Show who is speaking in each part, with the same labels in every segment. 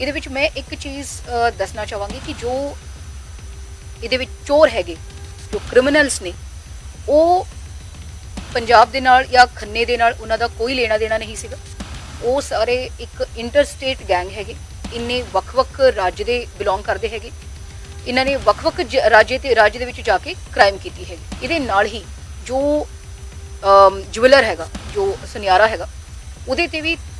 Speaker 1: ਇਹਦੇ ਵਿੱਚ ਮੈਂ ਇੱਕ ਚੀਜ਼ ਦੱਸਣਾ ਚਾਹਾਂਗੀ ਕਿ ਜੋ ਇਹਦੇ ਵਿੱਚ ਚੋਰ ਹੈਗੇ, ਜੋ ਕ੍ਰਿਮੀਨਲਸ ਨੇ, ਉਹ ਪੰਜਾਬ ਦੇ ਨਾਲ ਜਾਂ ਖੰਨੇ ਦੇ ਨਾਲ ਉਹਨਾਂ ਦਾ ਕੋਈ ਲੈਣਾ ਦੇਣਾ ਨਹੀਂ ਸੀਗਾ। ਉਹ ਸਾਰੇ ਇੱਕ ਇੰਟਰਸਟੇਟ ਗੈਂਗ ਹੈਗੇ, ਇੰਨੇ ਵੱਖ-ਵੱਖ ਰਾਜ ਦੇ ਬਿਲੋਂਗ ਕਰਦੇ ਹੈਗੇ। ਇਹਨਾਂ ਨੇ ਵੱਖ-ਵੱਖ ਜ- ਰਾਜੇ ਤੇ, ਰਾਜ ਦੇ ਵਿੱਚ ਜਾ ਕੇ ਕ੍ਰਾਈਮ ਕੀਤੀ ਹੈਗੀ। ਇਹਦੇ ਨਾਲ ਹੀ ਜੋ ਜੁਵਲਰ ਹੈਗਾ, ਜੋ ਸੁਨਿਆਰਾ ਹੈਗਾ, ਉਹਦੇ ਤੇ ਵੀ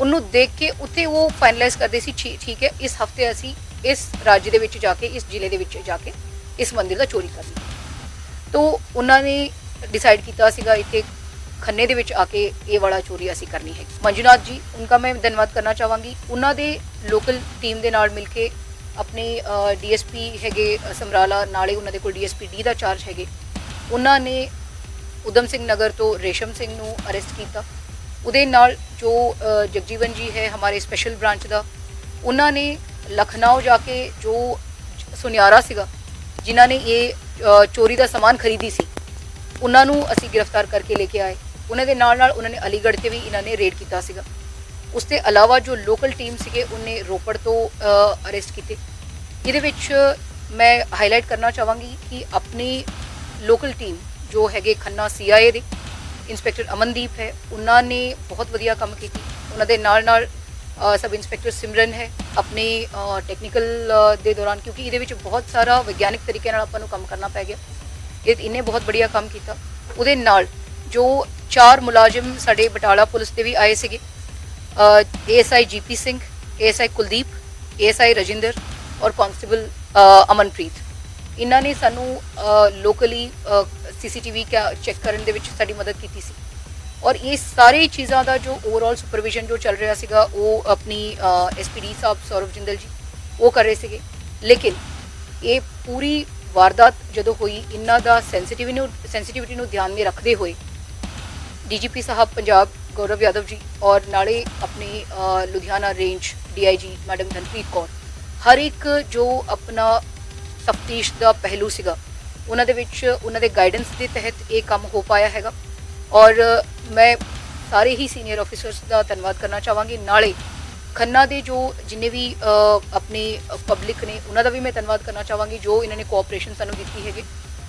Speaker 1: ਉਹਨੂੰ ਦੇਖ ਕੇ ਉੱਥੇ ਉਹ ਫਾਈਨਲਾਈਜ਼ ਕਰਦੇ ਸੀ ਠੀ- ਠੀਕ ਹੈ ਇਸ ਹਫ਼ਤੇ ਅਸੀਂ ਇਸ ਰਾਜ ਦੇ ਵਿੱਚ ਜਾ ਕੇ ਇਸ ਜ਼ਿਲ੍ਹੇ ਦੇ ਵਿੱਚ ਜਾ ਕੇ ਇਸ ਮੰਦਿਰ ਦਾ ਚੋਰੀ ਕਰਨੀ ਹੈ ਤੋ ਉਹਨਾਂ ਨੇ ਡਿਸਾਈਡ ਕੀਤਾ ਸੀਗਾ ਇੱਥੇ ਖੰਨੇ ਦੇ ਵਿੱਚ ਆ ਕੇ ਇਹ ਵਾਲਾ ਚੋਰੀ ਅਸੀਂ ਕਰਨੀ ਹੈ। ਮੰਜੂਨਾਥ ਜੀ ਉਨਕਾ ਮੈਂ ਧੰਨਵਾਦ ਕਰਨਾ ਚਾਹਾਂਗੀ। ਉਹਨਾਂ ਦੇ ਲੋਕਲ ਟੀਮ ਦੇ ਨਾਲ ਮਿਲ ਕੇ ਆਪਣੇ ਡੀਐਸਪੀ ਹੈਗੇ ਅ, ਸਮਰਾਲਾ ਨਾਲੇ ਉਹਨਾਂ ਦੇ ਕੋਲ ਡੀਐਸਪੀ ਡੀ ਦਾ ਚਾਰਜ ਹੈਗੇ। ਉਹਨਾਂ ਨੇ ਉਦਮ ਸਿੰਘ ਨਗਰ ਤੋਂ ਰੇਸ਼ਮ ਸਿੰਘ ਨੂੰ ਅਰੈਸਟ ਕੀਤਾ। ਉਹਦੇ ਨਾਲ ਜੋ ਜਗਜੀਵਨ ਜੀ ਹੈ ਹਮਾਰੇ ਸਪੈਸ਼ਲ ਬ੍ਰਾਂਚ ਦਾ, ਉਹਨਾਂ ਨੇ ਲਖਨਊ ਜਾ ਕੇ ਜੋ ਸੁਨਿਆਰਾ ਸੀਗਾ, ਜਿਨ੍ਹਾਂ ਨੇ ਇਹ ਚੋਰੀ ਦਾ ਸਮਾਨ ਖਰੀਦੀ ਸੀ, ਉਹਨਾਂ ਨੂੰ ਅਸੀਂ ਗ੍ਰਿਫਤਾਰ ਕਰਕੇ ਲੈ ਕੇ ਆਏ। ਉਹਨਾਂ ਦੇ ਨਾਲ ਨਾਲ ਉਹਨਾਂ ਨੇ ਅਲੀਗੜ੍ਹ ਤੇ ਵੀ ਇਹਨਾਂ ਨੇ ਰੇਡ ਕੀਤਾ ਸੀਗਾ। ਉਸ ਤੋਂ ਇਲਾਵਾ ਜੋ ਲੋਕਲ ਟੀਮ ਸੀਗੇ, ਉਹਨੇ ਰੋਪੜ ਤੋਂ ਅਰੈਸਟ ਕੀਤੇ। ਇਹਦੇ ਵਿੱਚ ਮੈਂ ਹਾਈਲਾਈਟ ਕਰਨਾ ਚਾਹਾਂਗੀ ਕਿ ਆਪਣੀ ਲੋਕਲ ਟੀਮ ਜੋ ਹੈਗੇ ਖੰਨਾ ਸੀਆਈਏ ਦੇ ਇੰਸਪੈਕਟਰ ਅਮਨਦੀਪ ਹੈ ਉਹਨਾਂ ਨੇ ਬਹੁਤ ਵਧੀਆ ਕੰਮ ਕੀਤੀ ਉਹਨਾਂ ਦੇ ਨਾਲ ਨਾਲ ਸਬ ਇੰਸਪੈਕਟਰ ਸਿਮਰਨ ਹੈ ਆਪਣੇ ਟੈਕਨੀਕਲ ਦੇ ਦੌਰਾਨ ਕਿਉਂਕਿ ਇਹਦੇ ਵਿੱਚ ਬਹੁਤ ਸਾਰਾ ਵਿਗਿਆਨਿਕ ਤਰੀਕੇ ਨਾਲ ਆਪਾਂ ਨੂੰ ਕੰਮ ਕਰਨਾ ਪੈ ਗਿਆ ਇਹ ਇਹਨੇ ਬਹੁਤ ਵਧੀਆ ਕੰਮ ਕੀਤਾ ਉਹਦੇ ਨਾਲ ਜੋ ਚਾਰ ਮੁਲਾਜ਼ਮ ਸਾਡੇ ਬਟਾਲਾ ਪੁਲਿਸ ਦੇ ਵੀ ਆਏ ਸੀਗੇ ASI GP Singh ASI Kuldeep ASI Rajinder ਔਰ ਕਾਂਸਟੇਬਲ ਅਮਨਪ੍ਰੀਤ ਇਹਨਾਂ ਨੇ ਸਾਨੂੰ ਲੋਕਲੀ ਸੀਸੀਟੀਵੀ ਚੈੱਕ ਕਰਨ ਦੇ ਵਿੱਚ ਸਾਡੀ ਮਦਦ ਕੀਤੀ ਸੀ। ਔਰ ਇਹ ਸਾਰੀ ਚੀਜ਼ਾਂ ਦਾ ਜੋ ਓਵਰਆਲ ਸੁਪਰਵਿਜ਼ਨ ਜੋ ਚੱਲ ਰਿਹਾ ਸੀਗਾ, ਉਹ ਆਪਣੀ ਐਸਪੀਡੀ ਸਾਹਿਬ, ਸੌਰਵ ਜਿੰਦਲ ਜੀ, ਉਹ ਕਰ ਰਹੇ ਸੀਗੇ। ਲੇਕਿਨ ਇਹ ਪੂਰੀ ਵਾਰਦਾਤ ਜਦੋਂ ਹੋਈ, ਇਹਨਾਂ ਦਾ ਸੈਂਸਿਟਿਵਿਟੀ ਨੂੰ ਸੈਂਸਿਟਿਵਿਟੀ ਨੂੰ ਧਿਆਨ ਵਿੱਚ ਰੱਖਦੇ ਹੋਏ ਡੀਜੀਪੀ ਸਾਹਿਬ ਪੰਜਾਬ, ਗੌਰਵ ਯਾਦਵ ਜੀ ਔਰ ਨਾਲੇ ਆਪਣੇ Ludhiana range DIG madam Dhanpreet Kaur, ਹਰ ਇੱਕ ਜੋ ਆਪਣਾ ਤਫਤੀਸ਼ ਦਾ ਪਹਿਲੂ ਸੀਗਾ ਉਹਨਾਂ ਦੇ ਵਿੱਚ ਉਹਨਾਂ ਦੇ ਗਾਈਡੈਂਸ ਦੇ ਤਹਿਤ ਇਹ ਕੰਮ ਹੋ ਪਾਇਆ ਹੈਗਾ। ਔਰ ਮੈਂ ਸਾਰੇ ਹੀ ਸੀਨੀਅਰ ਆਫੀਸਰਸ ਦਾ ਧੰਨਵਾਦ ਕਰਨਾ ਚਾਹਾਂਗੀ। ਨਾਲੇ ਖੰਨਾ ਦੇ ਜੋ ਜਿੰਨੇ ਵੀ ਆਪਣੇ ਪਬਲਿਕ ਨੇ, ਉਹਨਾਂ ਦਾ ਵੀ ਮੈਂ ਧੰਨਵਾਦ ਕਰਨਾ ਚਾਹਾਂਗੀ, ਜੋ ਇਹਨਾਂ ਨੇ ਕੋਆਪਰੇਸ਼ਨ ਸਾਨੂੰ ਦਿੱਤੀ ਹੈਗੀ।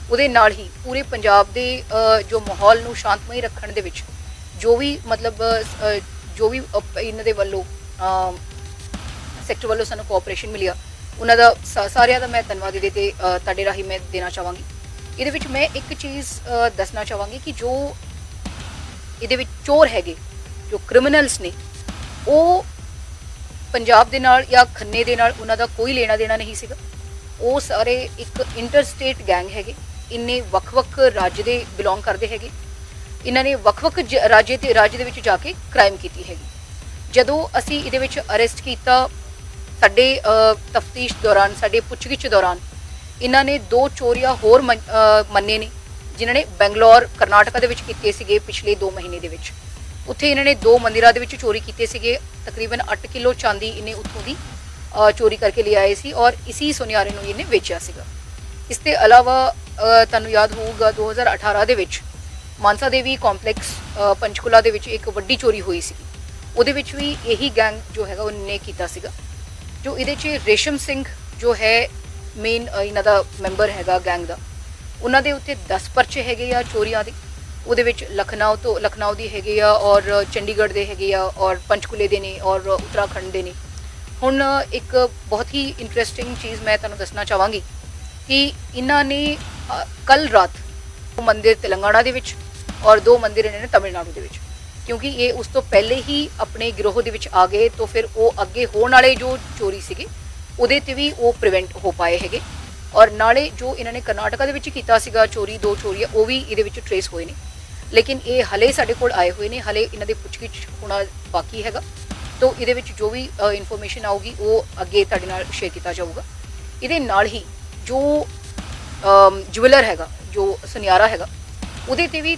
Speaker 1: ਉਹਦੇ ਨਾਲ ਹੀ ਪੂਰੇ ਪੰਜਾਬ ਦੇ ਜੋ ਮਾਹੌਲ ਨੂੰ ਸ਼ਾਂਤਮਈ ਰੱਖਣ ਦੇ ਵਿੱਚ ਜੋ ਵੀ ਮਤਲਬ ਜੋ ਵੀ ਇਹਨਾਂ ਦੇ ਵੱਲੋਂ ਸੈਕਟਰ ਵੱਲੋਂ ਸਾਨੂੰ ਕੋਆਪਰੇਸ਼ਨ ਮਿਲਿਆ ਉਹਨਾਂ ਦਾ ਸਾ- ਸਾਰਿਆਂ ਦਾ ਮੈਂ ਧੰਨਵਾਦ ਇਹਦੇ ਤੇ ਅ, ਤੁਹਾਡੇ ਰਾਹੀਂ ਮੈਂ ਦੇਣਾ ਚਾਹਾਂਗੀ। ਇਹਦੇ ਵਿੱਚ ਮੈਂ ਇੱਕ ਚੀਜ਼ ਅ, ਦੱਸਣਾ ਚਾਹਾਂਗੀ ਕਿ ਜੋ ਇਹਦੇ ਵਿੱਚ ਚੋਰ ਹੈਗੇ ਜੋ ਕ੍ਰਿਮੀਨਲਸ ਨੇ ਉਹ ਪੰਜਾਬ ਦੇ ਨਾਲ ਜਾਂ ਖੰਨੇ ਦੇ ਨਾਲ ਉਹਨਾਂ ਦਾ ਕੋਈ ਲੈਣਾ ਦੇਣਾ ਨਹੀਂ ਸੀਗਾ। ਉਹ ਸਾਰੇ ਇੱਕ ਇੰਟਰਸਟੇਟ ਗੈਂਗ ਹੈਗੇ ਇੰਨੇ ਵੱਖ-ਵੱਖ ਰਾਜ ਦੇ ਬਿਲੋਂਗ ਕਰਦੇ ਹੈਗੇ। ਇਹਨਾਂ ਨੇ ਵੱਖ-ਵੱਖ ਜ- ਰਾਜ ਤੇ ਰਾਜ ਦੇ ਵਿੱਚ ਜਾ ਕੇ ਕ੍ਰਾਈਮ ਕੀਤੀ ਹੈਗੀ। ਜਦੋਂ ਅਸੀਂ ਇਹਦੇ ਵਿੱਚ ਅਰੈਸਟ ਕੀਤਾ ਸਾਡੇ ਤਫਤੀਸ਼ ਦੌਰਾਨ ਸਾਡੇ ਪੁੱਛਗਿੱਛ ਦੌਰਾਨ ਇਹਨਾਂ ਨੇ ਦੋ ਚੋਰੀਆਂ ਹੋਰ ਮੰਨੇ ਨੇ ਜਿਨ੍ਹਾਂ ਨੇ ਬੈਂਗਲੌਰ ਕਰਨਾਟਕਾ ਦੇ ਵਿੱਚ ਕੀਤੇ ਸੀਗੇ ਪਿਛਲੇ 2 ਮਹੀਨੇ ਦੇ ਵਿੱਚ। ਉੱਥੇ ਇਹਨਾਂ ਨੇ ਦੋ ਮੰਦਿਰਾਂ ਦੇ ਵਿੱਚ ਚੋਰੀ ਕੀਤੇ ਸੀਗੇ ਤਕਰੀਬਨ 8 ਕਿਲੋ ਚਾਂਦੀ ਇਹਨੇ ਉੱਥੋਂ ਦੀ ਚੋਰੀ ਕਰਕੇ ਲਿਆਏ ਸੀ ਔਰ ਇਸੀ ਸੁਨਿਆਰੇ ਨੂੰ ਇਹਨੇ ਵੇਚਿਆ ਸੀਗਾ। ਇਸ ਦੇ ਇਲਾਵਾ ਤੁਹਾਨੂੰ ਯਾਦ ਹੋਊਗਾ 2018 ਦੇ ਵਿੱਚ ਮਾਨਸਾ ਦੇਵੀ ਕੰਪਲੈਕਸ ਅ, ਪੰਚਕੂਲਾ ਦੇ ਵਿੱਚ ਇੱਕ ਵੱਡੀ ਚੋਰੀ ਹੋਈ ਸੀ ਉਹਦੇ ਵਿੱਚ ਵੀ ਇਹੀ ਗੈਂਗ ਜੋ ਹੈਗਾ ਉਹਨੇ ਕੀਤਾ ਸੀਗਾ। ਜੋ ਇਹਦੇ 'ਚ ਰੇਸ਼ਮ ਸਿੰਘ ਜੋ ਹੈ ਮੇਨ ਇਹਨਾਂ ਦਾ ਮੈਂਬਰ ਹੈਗਾ ਗੈਂਗ ਦਾ, ਉਹਨਾਂ ਦੇ ਉੱਤੇ 10 ਪਰਚੇ ਹੈਗੇ ਆ ਚੋਰੀਆਂ ਦੇ। ਉਹਦੇ ਵਿੱਚ ਲਖਨਊ ਤੋਂ, ਲਖਨਊ ਦੀ ਹੈਗੇ ਆ ਔਰ ਚੰਡੀਗੜ੍ਹ ਦੇ ਹੈਗੇ ਆ ਔਰ ਪੰਚਕੂਲੇ ਦੇ ਨੇ ਔਰ ਉੱਤਰਾਖੰਡ ਦੇ ਨੇ। ਹੁਣ ਇੱਕ ਬਹੁਤ ਹੀ ਇੰਟਰਸਟਿੰਗ ਚੀਜ਼ ਮੈਂ ਤੁਹਾਨੂੰ ਦੱਸਣਾ ਚਾਹਾਂਗੀ ਕਿ ਇਹਨਾਂ ਨੇ ਕੱਲ ਰਾਤ ਉਹ ਮੰਦਿਰ ਤੇਲੰਗਾਨਾ ਦੇ ਵਿੱਚ ਔਰ ਦੋ ਮੰਦਿਰ ਇਹਨਾਂ ਨੇ ਤਮਿਲਨਾਡੂ ਦੇ ਵਿੱਚ। ਕਿਉਂਕਿ ਇਹ ਉਸ ਤੋਂ ਪਹਿਲੇ ਹੀ ਆਪਣੇ ਗਿਰੋਹ ਦੇ ਵਿੱਚ ਆ ਗਏ, ਤਾਂ ਫਿਰ ਉਹ ਅੱਗੇ ਹੋਣ ਵਾਲੇ ਜੋ ਚੋਰੀ ਸੀਗੇ, ਉਹਦੇ ਤੇ ਵੀ ਉਹ ਪ੍ਰੀਵੈਂਟ ਹੋ ਪਾਏ ਹੈਗੇ। ਔਰ ਨਾਲੇ ਜੋ ਇਹਨਾਂ ਨੇ ਕਰਨਾਟਕਾ ਦੇ ਵਿੱਚ ਕੀਤਾ ਸੀਗਾ ਚੋਰੀ, ਦੋ ਚੋਰੀਆਂ ਉਹ ਵੀ ਇਹਦੇ ਵਿੱਚ ਟਰੇਸ ਹੋਏ ਨੇ। ਲੇਕਿਨ ਇਹ ਹਲੇ ਸਾਡੇ ਕੋਲ ਆਏ ਹੋਏ ਨੇ, ਹਲੇ ਇਹਨਾਂ ਦੇ ਪੁੱਛਗਿੱਛ ਹੋਣਾ ਬਾਕੀ ਹੈਗਾ। ਤੋਂ ਇਹਦੇ ਵਿੱਚ ਜੋ ਵੀ ਇਨਫੋਰਮੇਸ਼ਨ ਆਊਗੀ, ਉਹ ਅੱਗੇ ਤੁਹਾਡੇ ਨਾਲ ਸ਼ੇਅਰ ਕੀਤਾ ਜਾਊਗਾ। ਇਹਦੇ ਨਾਲ ਹੀ ਜੋ ਜੁਵਲਰ ਹੈਗਾ, ਜੋ ਸੁਨਿਆਰਾ ਹੈਗਾ, ਉਹਦੇ ਤੇ ਵੀ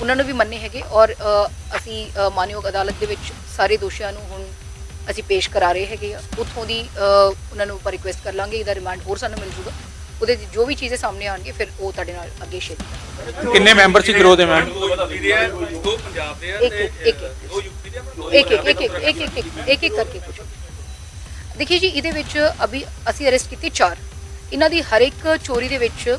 Speaker 1: ਉਹਨਾਂ ਨੂੰ ਵੀ ਮੰਨੇ ਹੈਗੇ ਔਰ ਅਸੀਂ ਮਾਨਯੋਗ ਅਦਾਲਤ ਦੇ ਵਿੱਚ ਸਾਰੇ ਦੋਸ਼ੀਆਂ ਨੂੰ ਹੁਣ ਅਸੀਂ ਪੇਸ਼ ਕਰਾ ਰਹੇ ਹੈਗੇ ਉੱਥੋਂ ਦੀ ਉਹਨਾਂ ਨੂੰ ਰਿਕੁਐਸਟ ਕਰ ਲਾਂਗੇ ਇਹਦਾ ਰਿਮਾਂਡ ਹੋਰ ਸਾਨੂੰ ਮਿਲ ਜੂਗਾ। ਉਹਦੇ ਜੋ ਵੀ ਚੀਜ਼ਾਂ ਸਾਹਮਣੇ ਆਣਗੇ ਫਿਰ ਉਹ ਤੁਹਾਡੇ ਨਾਲ ਅੱਗੇ ਸ਼ੇਅਰ ਕਰਾਂਗੇ।
Speaker 2: ਕਿੰਨੇ ਮੈਂਬਰ ਸੀ ਗਿਰੋਹ ਦੇ ਮੈਮ?
Speaker 1: ਇੱਕ ਇੱਕ ਕਰਕੇ ਪੁੱਛੋ। ਦੇਖੀਏ ਜੀ ਇਹਦੇ ਵਿੱਚ ਅਭੀ ਅਸੀਂ ਅਰੈਸਟ ਕੀਤੇ ਚਾਰ। ਇਹਨਾਂ ਦੀ ਹਰ ਇੱਕ ਚੋਰੀ ਦੇ ਵਿੱਚ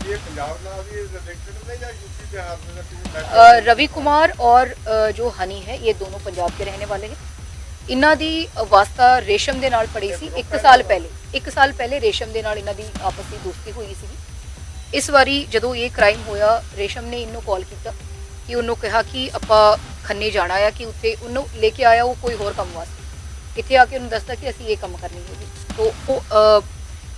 Speaker 3: ਦੇ
Speaker 1: ਜੀ
Speaker 3: ਇਹ ਪੰਜਾਬ ਨਾਲ ਵੀ ਰਿਲੇਟਡ ਨੇ ਜਾਂ ਯੂਪੀ ਬਿਹਾਰ ਦੇ ਨਾਲ ਕਿਵੇਂ
Speaker 1: अ, रवि कुमार और अ, जो हनी है ये दोनों पंजाब के रहने वाले हैं ਇਹਨਾਂ ਦੀ ਵਾਸਤਾ ਰੇਸ਼ਮ ਦੇ ਨਾਲ ਪੜੀ ਸੀ 1 ਸਾਲ ਪਹਿਲੇ 1 ਸਾਲ ਪਹਿਲੇ ਰੇਸ਼ਮ ਦੇ ਨਾਲ ਇਹਨਾਂ ਦੀ ਆਪਸ ਦੀ ਦੋਸਤੀ ਹੋਈ ਸੀ ਇਸ ਵਾਰੀ ਜਦੋਂ ਇਹ ਕ੍ਰਾਈਮ ਹੋਇਆ ਰੇਸ਼ਮ ਨੇ ਇਹਨੂੰ ਕਾਲ ਕੀਤਾ ਕਿ ਉਹਨੂੰ ਕਿਹਾ ਕਿ ਆਪਾਂ ਖੰਨੇ ਜਾਣਾ ਆ ਕਿ ਉੱਥੇ ਉਹਨੂੰ ਲੈ ਕੇ ਆਇਆ ਉਹ ਕੋਈ ਹੋਰ ਕੰਮ ਵਾਸਤੇ ਇੱਥੇ ਆ ਕੇ ਉਹਨੂੰ ਦੱਸਦਾ ਕਿ ਅਸੀਂ ਇਹ ਕੰਮ ਕਰਨੀ ਹੈਗੀ ਤੋ ਉਹ ਅ,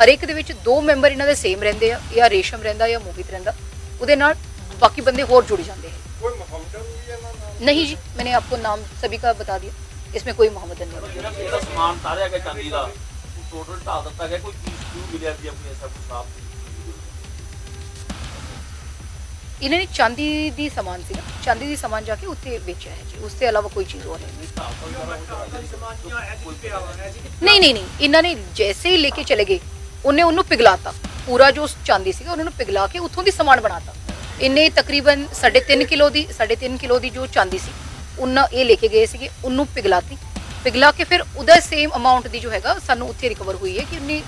Speaker 1: ਹਰ ਇੱਕ ਦੇ ਵਿੱਚ ਦੋ ਮੈਂਬਰ ਇਹਨਾਂ ਦੇ ਸੇਮ ਰਹਿੰਦੇ ਆ ਜਾਂ ਰੇਸ਼ਮ ਰਹਿੰਦਾ ਜਾਂ ਮੋਹਿਤ ਰਹਿੰਦਾ ਉਹਦੇ ਨਾਲ ਬਾਕੀ ਬੰਦੇ ਹੋਰ ਜੁੜ ਜਾਂਦੇ ਹੈ
Speaker 3: ਕੋਈ ਮੁਹੰਮਦਨ ਵੀ ਇਹਨਾਂ ਨਾਲ
Speaker 1: नहीं जी मैंने आपको नाम सभी का बता दिया इसमें कोई मोहम्मदन नहीं है।
Speaker 2: ਜਿਹੜਾ ਜਿਹੜਾ ਸਮਾਨ ਤਾਰਿਆ ਗਿਆ ਚਾਂਦੀ ਦਾ ਟੋਟਲ ਢਾ ਦਿੱਤਾ ਗਿਆ ਕੋਈ ਚੀਜ਼ ਕਿਉਂ ਮਿਲਿਆ ਵੀ ਆਪਣੀ ਐਸਾ ਕੋਈ ਸਾਫ
Speaker 1: ਇਹਨਾਂ ਨੇ ਚਾਂਦੀ ਦੀ ਸਮਾਨ ਸੀ ਚਾਂਦੀ ਦੀ ਸਮਾਨ ਜਾ ਕੇ ਉੱਥੇ ਵੇਚਿਆ ਹੈ ਜੀ ਉਸ ਤੋਂ ਇਲਾਵਾ ਕੋਈ ਚੀਜ਼ ਹੋਰ ਹੈ ਨਹੀਂ ਨਹੀਂ ਨਹੀਂ ਇਹਨਾਂ ਨੇ ਜੈਸੇ ਹੀ ਲੈ ਕੇ ਚਲੇ ਗਏ ਉਹਨੇ ਉਹਨੂੰ ਪਿਘਲਾਤਾ। ਪੂਰਾ ਜੋ ਚਾਂਦੀ ਸੀਗਾ ਉਹਨਾਂ ਨੂੰ ਪਿਘਲਾ ਕੇ ਉੱਥੋਂ ਦੀ ਸਮਾਨ ਬਣਾਤਾ। ਇੰਨੇ ਤਕਰੀਬਨ 3.5 ਕਿਲੋ ਦੀ 3.5 ਕਿਲੋ ਦੀ ਜੋ ਚਾਂਦੀ ਸੀ ਉਹਨਾਂ ਇਹ ਲੈ ਕੇ ਗਏ ਸੀਗੇ ਉਹਨੂੰ ਪਿਘਲਾਤੀ। ਪਿਘਲਾ ਕੇ ਫਿਰ ਉਹਦਾ ਸੇਮ ਅਮਾਉਂਟ ਦੀ ਜੋ ਹੈਗਾ ਸਾਨੂੰ ਉੱਥੇ ਰਿਕਵਰ ਹੋਈ ਹੈ ਕਿ ਉਹਨੇ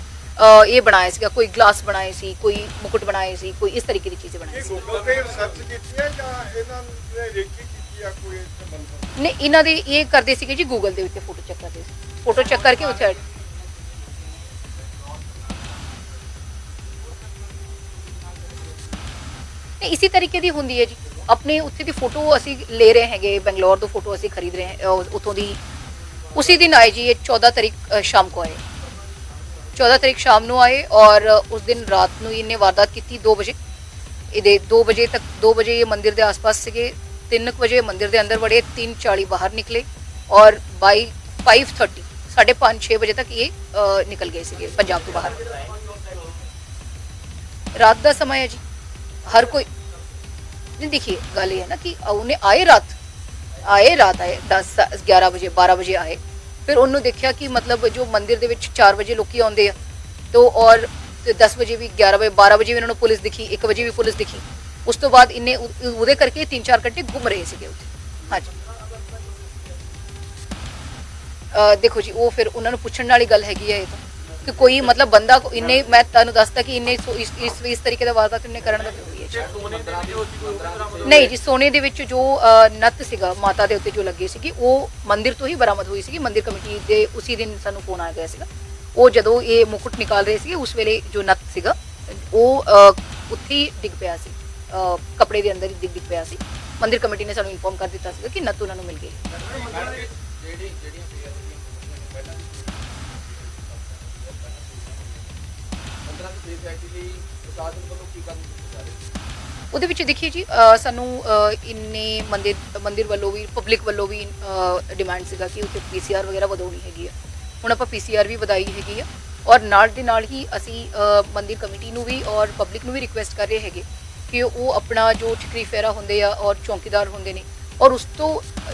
Speaker 1: ਇਹ ਬਣਾਇਆ ਸੀਗਾ ਕੋਈ ਗਲਾਸ ਬਣਾਏ ਸੀ ਕੋਈ ਮੁਕਟ ਬਣਾਏ ਸੀ ਕੋਈ ਇਸ ਤਰੀਕੇ ਦੀ ਚੀਜ਼ਾਂ ਬਣਾਈ ਸੀ।
Speaker 3: ਗੂਗਲ ਤੇ ਸਰਚ ਕੀਤੀ ਹੈ ਜਾਂ ਇਹਨਾਂ ਨੇ ਰੇਕੀ ਕੀਤੀ ਆ ਕੋਈ ਇਸ ਸੰਬੰਧ
Speaker 1: ਨੇ ਇਹਨਾਂ ਦੇ ਇਹ ਕਰਦੇ ਸੀਗੇ ਜੀ ਗੂਗਲ ਦੇ ਉੱਤੇ ਫੋਟੋ ਚੈੱਕ ਕਰਦੇ ਸੀ। ਫੋਟੋ ਚੈੱਕ ਕਰਕੇ ਉੱਥੇ ਨਹੀਂ ਇਸੇ ਤਰੀਕੇ ਦੀ ਹੁੰਦੀ ਹੈ ਜੀ। ਆਪਣੇ ਉੱਥੇ ਦੀ ਫੋਟੋ ਅਸੀਂ ਲੈ ਰਹੇ ਹੈਗੇ, ਬੰਗਲੌਰ ਤੋਂ ਫੋਟੋ ਅਸੀਂ ਖਰੀਦ ਰਹੇ ਹਾਂ ਅਹ ਉੱਥੋਂ ਦੀ। ਉਸੇ ਦਿਨ ਆਏ ਜੀ, ਇਹ 14 ਤਰੀਕ ਸ਼ਾਮ ਕੋ ਆਏ। 14 ਤਰੀਕ ਸ਼ਾਮ ਨੂੰ ਆਏ ਔਰ ਉਸ ਦਿਨ ਰਾਤ ਨੂੰ ਇਹਨੇ ਵਾਰਦਾਤ ਕੀਤੀ 2 ਵਜੇ। ਇਹਦੇ 2 ਵਜੇ ਤੱਕ 2 ਵਜੇ ਇਹ ਮੰਦਿਰ ਦੇ ਆਸ-ਪਾਸ ਸੀਗੇ 3 ਵਜੇ ਮੰਦਿਰ ਦੇ ਅੰਦਰ ਵੜੇ 3:40 ਬਾਹਰ ਨਿਕਲੇ ਔਰ ਬਾਈ 5:30 ਸਾਢੇ 5-6 ਵਜੇ ਤੱਕ ਇਹ ਨਿਕਲ ਗਏ ਸੀਗੇ, ਪੰਜਾਬ ਤੋਂ ਬਾਹਰ। ਰਾਤ ਦਾ ਸਮਾਂ ਹੈ ਜੀ। ਹਰ ਕੋਈ ਨਹੀਂ ਦੇਖिए ਗੱਲ ਇਹ ਹੈ ਨਾ ਕਿ ਉਹਨੇ ਆਏ ਰਾਤ ਆਏ ਰਾਤ ਆਏ 10 11 ਵਜੇ 12 ਵਜੇ ਆਏ। ਫਿਰ ਉਹਨੂੰ ਦੇਖਿਆ ਕਿ ਮਤਲਬ ਜੋ ਮੰਦਿਰ ਦੇ ਵਿੱਚ 4 ਵਜੇ ਲੋਕੀ ਆਉਂਦੇ ਆ, ਤੋ ਔਰ 10 ਵਜੇ ਵੀ 11 ਵਜੇ 12 ਵਜੇ ਵੀ ਇਹਨਾਂ ਨੂੰ ਪੁਲਿਸ ਦਿਖੀ 1 ਵਜੇ ਵੀ ਪੁਲਿਸ ਦਿਖੀ। ਉਸ ਤੋਂ ਬਾਅਦ ਇੰਨੇ ਉਹਦੇ ਕਰਕੇ 3-4 ਘੰਟੇ ਘੁੰਮ ਰਹੇ ਸੀਗੇ ਉੱਥੇ। ਹਾਂਜੀ। ਦੇਖੋ ਜੀ, ਉਹ ਫਿਰ ਉਹਨਾਂ ਨੂੰ ਪੁੱਛਣ ਵਾਲੀ ਗੱਲ ਹੈਗੀ ਹੈ ਇਹ ਤਾਂ। ਕਿ ਕੋਈ ਮਤਲਬ ਬੰਦਾ ਇੰਨੇ, ਮੈਂ ਤੁਹਾਨੂੰ ਦੱਸਦਾ ਕਿ ਇੰਨੇ ਇਸ ਇਸ ਤਰੀਕੇ ਦਾ ਵਾਰਦਾਤ ਇਹਨੇ ਕਰਨ ਦਾ ਨਹੀਂ ਜੀ ਸੋਨੇ ਦੇ ਵਿੱਚ ਜੋ ਅਹ, ਸੀਗਾ ਮਾਤਾ ਦੇ ਉੱਤੇ ਜੋ ਲੱਗੀ ਸੀਗੀ ਉਹ ਮੰਦਿਰ ਤੋਂ ਹੀ ਬਰਾਮਦ ਹੋਈ ਸੀਗੀ। ਮੰਦਿਰ ਕਮੇਟੀ ਦੇ ਉਸੇ ਦਿਨ ਸਾਨੂੰ ਫੋਨ ਆ ਗਿਆ ਸੀਗਾ। ਉਹ ਜਦੋਂ ਇਹ ਮੁਕਟ ਨਿਕਾਲ ਰਹੇ ਸੀਗੇ ਉਸ ਵੇਲੇ ਜੋ ਨੱਤ ਸੀਗਾ ਉਹ ਉੱਥੇ ਡਿੱਗ ਪਿਆ ਸੀ। ਅਹ, ਦੇ ਅੰਦਰ ਹੀ ਡਿੱਗ ਪਿਆ ਸੀ। ਮੰਦਿਰ ਕਮੇਟੀ ਨੇ ਸਾਨੂੰ ਇਨਫੋਰਮ ਕਰ ਦਿੱਤਾ ਸੀਗਾ ਕਿ ਨੱਤ ਉਹਨਾਂ ਨੂੰ ਮਿਲ ਗਈ।
Speaker 4: ਜਿਹੜੀ ਜਿਹੜੀਆਂ ਐਕਚੁਅਲੀ ਪ੍ਰਸ਼ਾਸਨ ਵੱਲੋਂ ਕੀ ਕੰਮ ਕੀਤਾ ਜਾ ਰਿਹਾ?
Speaker 1: ਉਹਦੇ ਵਿੱਚ ਦੇਖੀਏ ਜੀ ਸਾਨੂੰ ਇੰਨੇ ਮੰਦਿਰ ਮੰਦਿਰ ਵੱਲੋਂ ਵੀ ਪਬਲਿਕ ਵੱਲੋਂ ਵੀ ਡਿਮਾਂਡ ਸੀਗਾ ਕਿ ਉੱਥੇ ਪੀਸੀਆਰ ਵਗੈਰਾ ਵਧਾਉਣੀ ਹੈਗੀ ਆ। ਹੁਣ ਆਪਾਂ ਪੀਸੀਆਰ ਵੀ ਵਧਾਈ ਹੈਗੀ ਆ ਔਰ ਨਾਲ ਦੇ ਨਾਲ ਹੀ ਅਸੀਂ ਮੰਦਿਰ ਕਮੇਟੀ ਨੂੰ ਵੀ ਔਰ ਪਬਲਿਕ ਨੂੰ ਵੀ ਰਿਕੁਐਸਟ ਕਰ ਰਹੇ ਹੈਗੇ ਕਿ ਉਹ ਆਪਣਾ ਜੋ ਠਿਕਰੀ ਫੇਰਾ ਹੁੰਦੇ ਆ ਔਰ ਚੌਕੀਦਾਰ ਹੁੰਦੇ ਨੇ ਔਰ ਉਸ ਤੋਂ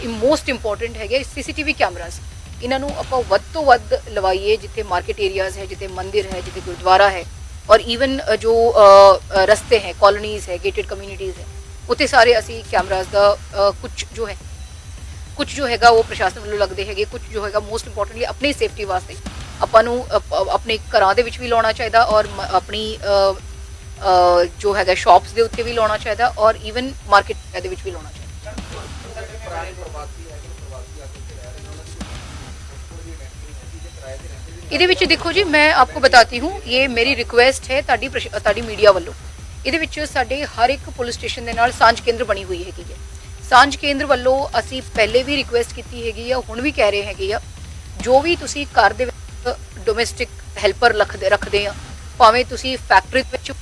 Speaker 1: ਮੋਸਟ ਇੰਪੋਰਟੈਂਟ ਹੈਗੇ ਸੀਸੀਟੀਵੀ ਕੈਮਰਾਸ ਇਹਨਾਂ ਨੂੰ ਆਪਾਂ ਵੱਧ ਤੋਂ ਵੱਧ ਲਵਾਈਏ ਜਿੱਥੇ ਮਾਰਕੀਟ ਏਰੀਆਜ਼ ਹੈ, ਜਿੱਥੇ ਮੰਦਿਰ ਹੈ, ਜਿੱਥੇ ਗੁਰਦੁਆਰਾ ਹੈ। ਔਰ ਈਵਨ ਜੋ ਰਸਤੇ ਹੈ ਕਾਲੋਨੀਜ਼ ਹੈ ਗੇਟਡ ਕਮਿਊਨਿਟੀਜ਼ ਹੈ, ਉੱਥੇ ਸਾਰੇ ਅਸੀਂ ਕੈਮਰਾਸ ਦਾ ਕੁਝ ਜੋ ਹੈ ਕੁਝ ਜੋ ਹੈਗਾ ਉਹ ਪ੍ਰਸ਼ਾਸਨ ਵੱਲੋਂ ਲੱਗਦੇ ਹੈਗੇ ਕੁਝ ਜੋ ਹੈਗਾ ਮੋਸਟ ਇੰਪੋਰਟੈਂਟਲੀ ਆਪਣੀ ਸੇਫਟੀ ਵਾਸਤੇ ਆਪਾਂ ਨੂੰ ਆਪਣੇ ਘਰਾਂ ਦੇ ਵਿੱਚ ਵੀ ਲਾਉਣਾ ਚਾਹੀਦਾ ਔਰ ਆਪਣੀ ਜੋ ਹੈਗਾ ਸ਼ਾਪਸ ਦੇ ਉੱਤੇ ਵੀ ਲਾਉਣਾ ਚਾਹੀਦਾ ਔਰ ਈਵਨ ਮਾਰਕੀਟ ਦੇ ਵਿੱਚ ਵੀ ਲਾਉਣਾ ਚਾਹੀਦਾ। ਇਹਦੇ ਵਿੱਚ ਦੇਖੋ ਜੀ, ਮੈਂ ਆਪਕੋ ਬਤਾਤੀ ਹੂੰ, ਇਹ ਮੇਰੀ ਰਿਕੁਐਸਟ ਹੈ ਤੁਹਾਡੀ ਪ੍ਰਸ਼- ਤੁਹਾਡੀ ਮੀਡੀਆ ਵੱਲੋਂ। ਇਹਦੇ ਵਿੱਚ ਸਾਡੇ ਹਰ ਇੱਕ ਪੁਲਿਸ ਸਟੇਸ਼ਨ ਦੇ ਨਾਲ ਸਾਂਝ ਕੇਂਦਰ ਬਣੀ ਹੋਈ ਹੈਗੀ ਹੈ। ਸਾਂਝ ਕੇਂਦਰ ਵੱਲੋਂ ਅਸੀਂ ਪਹਿਲੇ ਵੀ ਰਿਕੁਐਸਟ ਕੀਤੀ ਹੈਗੀ ਆ, ਹੁਣ ਵੀ ਕਹਿ ਰਹੇ ਹੈਗੇ ਆ, ਜੋ ਵੀ ਤੁਸੀਂ ਘਰ ਦੇ ਵਿੱਚ ਡੋਮੈਸਟਿਕ ਹੈਲਪਰ ਰੱਖਦੇ ਰੱਖਦੇ ਆ, ਭਾਵੇਂ ਤੁਸੀਂ ਫੈਕਟਰੀ ਵਿੱਚ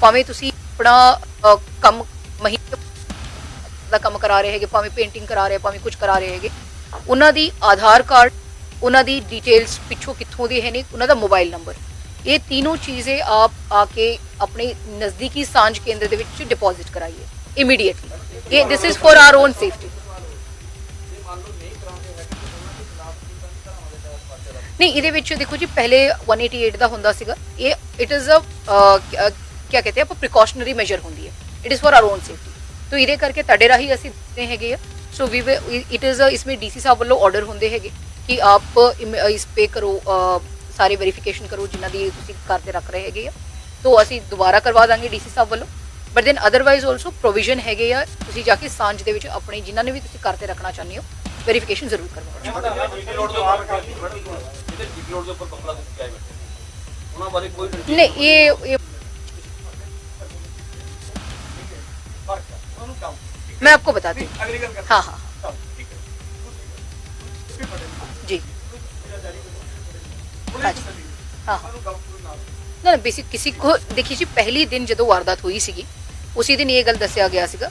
Speaker 1: ਭਾਵੇਂ ਤੁਸੀਂ ਆਪਣਾ ਕੰਮ ਮਹੀਨੇ ਦਾ ਕੰਮ ਕਰਾ ਰਹੇ ਹੈਗੇ, ਭਾਵੇਂ ਪੇਂਟਿੰਗ ਕਰਾ ਰਹੇ, ਭਾਵੇਂ ਕੁਝ ਕਰਾ ਰਹੇ ਹੈਗੇ, ਉਹਨਾਂ ਦੀ ਆਧਾਰ ਕਾਰਡ ਉਹਨਾਂ ਦੀ ਡਿਟੇਲਸ ਪਿੱਛੋਂ ਕਿੱਥੋਂ ਦੇ ਹੈ ਨੇ ਉਹਨਾਂ ਦਾ ਮੋਬਾਈਲ ਨੰਬਰ ਇਹ ਤਿੰਨੋਂ ਚੀਜ਼ੇ ਆਪ ਆ ਕੇ ਆਪਣੇ ਨਜ਼ਦੀਕੀ ਸਾਂਝ ਕੇਂਦਰ ਦੇ ਵਿੱਚ ਡਿਪੋਜ਼ਿਟ ਕਰਾਈਏ ਇਮੀਡੀਏਟਲੀ ਇਹ this is for
Speaker 4: our own safety ਨਹੀਂ,
Speaker 1: ਇਹਦੇ ਵਿੱਚ ਦੇਖੋ ਜੀ, ਪਹਿਲੇ 188 ਦਾ ਹੁੰਦਾ ਸੀਗਾ। ਇਹ ਇਟ ਇਜ਼ ਅ ਕੀ ਕਹਤੇ ਆ ਪ੍ਰੀਕਾਸ਼ਨਰੀ ਮੈਜਰ ਹੁੰਦੀ ਹੈ। It is for our own safety ਤੋ ਇਹਦੇ ਕਰਕੇ ਤੁਹਾਡੇ ਰਾਹੀਂ ਅਸੀਂ ਦਿੰਦੇ ਹੈਗੇ ਆ। ਸੋ ਵੀ ਇਟ ਇਜ਼ ਇਸ ਡੀਸੀ ਸਾਹਿਬ ਵੱਲੋਂ ਆਰਡਰ ਹੁੰਦੇ ਹੈਗੇ। ਕਿ ਆਪ ਇਮ- ਇਸ ਪੇ ਕਰੋ ਅ, ਸਾਰੇ ਵੈਰੀਫਿਕੇਸ਼ਨ ਕਰੋ ਜਿਨ੍ਹਾਂ ਦੀ ਤੁਸੀਂ ਘਰ ਤੇ ਰੱਖ ਰਹੇ ਹੈਗੇ ਆ ਤੋਂ ਅਸੀਂ ਦੁਬਾਰਾ ਕਰਵਾ ਦਾਂਗੇ ਡੀਸੀ ਸਾਹਿਬ ਵੱਲੋਂ but then otherwise also provision ਹੈਗੇ ਆ ਤੁਸੀਂ ਜਾ ਕੇ ਸਾਂਝ ਦੇ ਵਿੱਚ ਆਪਣੇ ਜਿਨ੍ਹਾਂ ਨੇ ਵੀ ਤੁਸੀਂ ਘਰ ਤੇ ਰੱਖਣਾ ਚਾਹੁੰਦੇ ਹੋ ਵੈਰੀਫਿਕੇਸ਼ਨ ਜ਼ਰੂਰ ਕਰਵਾਓ
Speaker 2: ਜੀਟੀ ਰੋਡ ਦੇ ਉੱਪਰ ਇਹਦੇ ਜੀਟੀ ਰੋਡ ਦੇ ਉੱਪਰ ਕਪੜਾ ਦਿੱਤਾ ਬੈਠੇ ਨੇ। ਉਹਨਾਂ ਬਾਰੇ ਕੋਈ
Speaker 1: ਨਹੀਂ ਇਹ ਇਹ
Speaker 5: ਉਹਨੂੰ ਕੰਮ
Speaker 1: मैं आपको बताती हूँ
Speaker 5: ਅਗਲੀ ਗੱਲ ਕਰ
Speaker 1: हाँ हाँ
Speaker 5: ਪੁਲਿਸ
Speaker 1: हाँ जी
Speaker 5: ਚੱਲੀ
Speaker 1: हाँ
Speaker 5: ਉਹਨੂੰ ਕੰਮ ਕੋਈ ਨਾ
Speaker 1: ਨਾ ਨਾ ਬੇਸਿਕ ਕਿਸੇ ਕੋ ਦੇਖੀ ਜੀ ਪਹਿਲੀ ਦਿਨ ਜਦੋਂ ਵਾਰਦਾਤ ਹੋਈ ਸੀਗੀ ਉਸੇ ਦਿਨ ਇਹ ਗੱਲ ਦੱਸਿਆ ਗਿਆ ਸੀਗਾ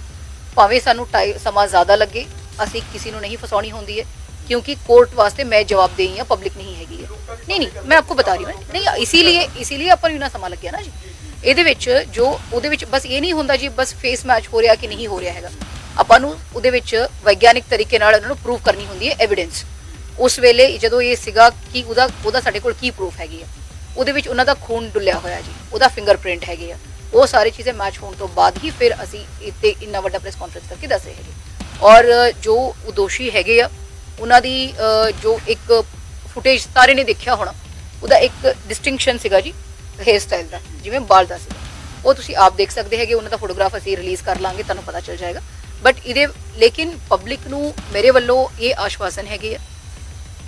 Speaker 1: ਭਾਵੇਂ ਸਾਨੂੰ ਟਾਈ- ਸਮਾਂ ਜ਼ਿਆਦਾ ਲੱਗੇ ਅਸੀਂ ਕਿਸੇ ਨੂੰ ਨਹੀਂ ਫਸਾਉਣੀ ਹੁੰਦੀ ਹੈ क्योंकि कोर्ट वास्ते मैं जवाबदेही या पब्लिक नहीं हैगी है नहीं नहीं मैं आपको बता रही हूँ नहीं इसीलिए इसीलिए ਆਪਾਂ ਨੂੰ ਨਾ ਸਮਾਂ ਲੱਗਿਆ ਨਾ ਜੀ ਇਹਦੇ ਵਿੱਚ ਜੋ ਉਹਦੇ ਵਿੱਚ ਬਸ ਇਹ ਨਹੀਂ ਹੁੰਦਾ ਜੀ ਬਸ ਫੇਸ ਮੈਚ ਹੋ ਰਿਹਾ ਕਿ ਨਹੀਂ ਹੋ ਰਿਹਾ ਹੈਗਾ ਆਪਾਂ ਨੂੰ ਉਹਦੇ ਵਿੱਚ ਵਿਗਿਆਨਿਕ ਤਰੀਕੇ ਨਾਲ ਉਹਨਾਂ ਨੂੰ ਪ੍ਰੂਵ ਕਰਨੀ ਹੁੰਦੀ ਹੈ ਐਵੀਡੈਂਸ ਉਸ ਵੇਲੇ ਜਦੋਂ ਇਹ ਸੀਗਾ ਕਿ ਉਹਦਾ ਉਹਦਾ ਸਾਡੇ ਕੋਲ ਕੀ ਪ੍ਰੂਫ ਹੈਗੀ ਆ? ਉਹਦੇ ਵਿੱਚ ਉਹਨਾਂ ਦਾ ਖੂਨ ਡੁੱਲਿਆ ਹੋਇਆ ਜੀ, ਉਹਦਾ ਫਿੰਗਰਪ੍ਰਿੰਟ ਹੈਗੇ ਆ। ਉਹ ਸਾਰੇ ਚੀਜ਼ਾਂ ਮੈਚ ਹੋਣ ਤੋਂ ਬਾਅਦ ਹੀ ਫਿਰ ਅਸੀਂ ਇੱਥੇ ਇੰਨਾ ਵੱਡਾ ਪ੍ਰੈਸ ਕਾਨਫਰੰਸ ਕਰਕੇ ਦੱਸ ਰਹੇ ਹੈਗੇ। ਔਰ ਜੋ ਉਹ ਦੋਸ਼ੀ ਹੈਗੇ ਆ, ਉਹਨਾਂ ਦੀ ਜੋ ਇੱਕ ਫੁਟੇਜ ਸਾਰੇ ਨੇ ਦੇਖਿਆ ਹੋਣਾ, ਉਹਦਾ ਇੱਕ ਡਿਸਟਿੰਕਸ਼ਨ ਸੀਗਾ ਜੀ ਹੇਅਰ ਸਟਾਈਲ ਦਾ, ਜਿਵੇਂ ਬਾਲ ਦਾ ਸੀਗਾ। ਉਹ ਤੁਸੀਂ ਆਪ ਦੇਖ ਸਕਦੇ ਹੈਗੇ, ਉਹਨਾਂ ਦਾ ਫੋਟੋਗ੍ਰਾਫ ਅਸੀਂ ਰਿਲੀਜ਼ ਕਰ ਲਾਂਗੇ, ਤੁਹਾਨੂੰ ਪਤਾ ਚੱਲ ਜਾਏਗਾ। ਬਟ ਇਹਦੇ, ਲੇਕਿਨ ਪਬਲਿਕ ਨੂੰ ਮੇਰੇ ਵੱਲੋਂ ਇਹ ਆਸ਼ਵਾਸਨ ਹੈਗੇ ਆ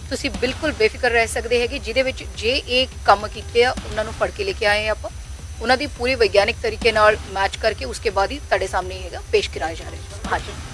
Speaker 1: ਤੁਸੀਂ ਬਿਲਕੁਲ ਬੇਫਿਕਰ ਰਹਿ ਸਕਦੇ ਹੈਗੇ, ਜਿਹਦੇ ਵਿੱਚ ਜੇ ਇਹ ਕੰਮ ਕੀਤੇ ਆ, ਉਹਨਾਂ ਨੂੰ ਫੜ ਕੇ ਲੈ ਕੇ ਆਏ ਆ ਆਪਾਂ। ਉਹਨਾਂ ਦੀ ਪੂਰੀ ਵਿਗਿਆਨਿਕ ਤਰੀਕੇ ਨਾਲ ਮੈਚ ਕਰਕੇ ਉਸਕੇ ਬਾਅਦ ਹੀ ਤੁਹਾਡੇ ਸਾਹਮਣੇ ਹੈਗਾ, ਪੇਸ਼ ਕਰਾਇਆ ਜਾ ਰਿਹਾ ਹਾਂਜੀ।